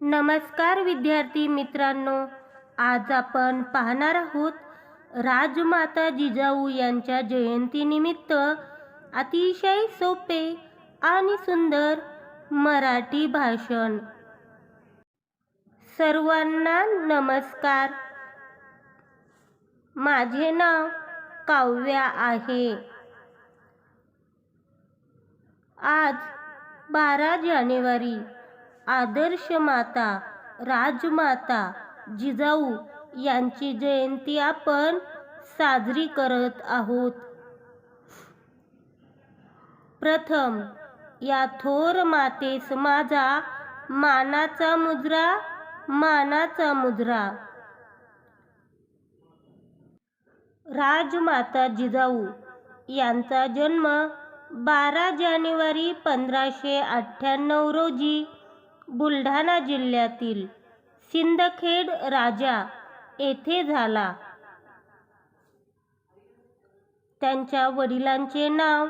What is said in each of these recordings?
नमस्कार विद्यार्थी मित्रांनो आज आपण पाहणार आहोत राजमाता जिजाऊ यांच्या जयंतीनिमित्त अतिशय सोपे आणि सुंदर मराठी भाषण. सर्वांना नमस्कार. माझे नाव काव्या आहे. आज बारा जानेवारी आदर्श माता राजमाता जिजाऊ यांची जयंती आपण साजरी करत आहोत. प्रथम या थोर मातेस माझा मानाचा मुद्रा मानाचा मुद्रा राजमाता जिजाऊ यांचा जन्म बारा जानेवारी पंधराशे अठ्ठ्याण्णव रोजी बुलढाणा जिल्ह्यातील सिंदखेड राजा येथे झाला. त्यांच्या वडिलांचे नाव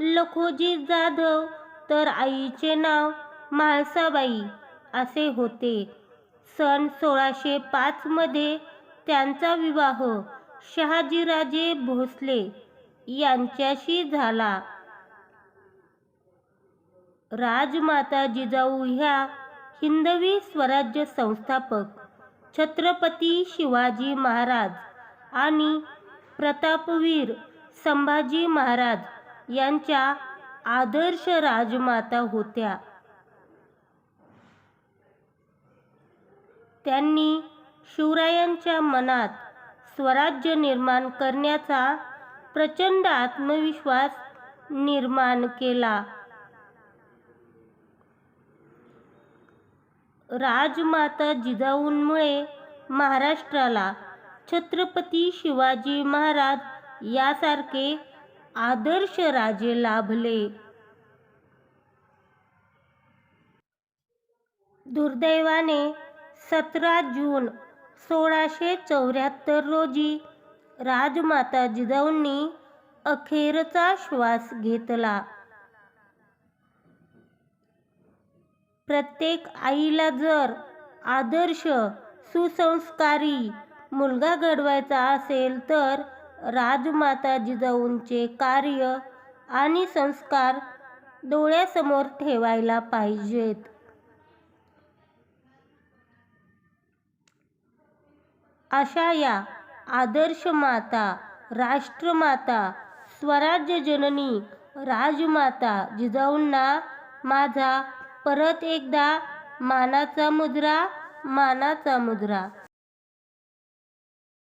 लखोजी जाधव तर आईचे नाव म्हाळसाबाई असे होते. सन सोळाशे पाचमध्ये त्यांचा विवाह शहाजीराजे भोसले यांच्याशी झाला. राजमाता जिजाऊ ह्या हिंदवी स्वराज्य संस्थापक छत्रपती शिवाजी महाराज आणि प्रतापवीर संभाजी महाराज यांच्या आदर्श राजमाता होत्या. त्यांनी शिवरायांच्या मनात स्वराज्य निर्माण करण्याचा प्रचंड आत्मविश्वास निर्माण केला. राजमाता जिजाऊंमुळे महाराष्ट्राला छत्रपती शिवाजी महाराज यासारखे आदर्श राजे लाभले. दुर्दैवाने सतरा जून सोळाशे चौऱ्याहत्तर रोजी राजमाता जिजाऊंनी अखेरचा श्वास घेतला. प्रत्येक आईला जर आदर्श सुसंस्कारी मुलगा घडवायचा असेल तर राजमाता जिजाऊंचे कार्य आणि संस्कार डोळ्यासमोर ठेवायला पाहिजेत. अशा या आदर्श माता राष्ट्रमाता स्वराज्य जननी राजमाता जिजाऊंना माझा परत एकदा मानाचा मुद्रा मानाचा मुद्रा.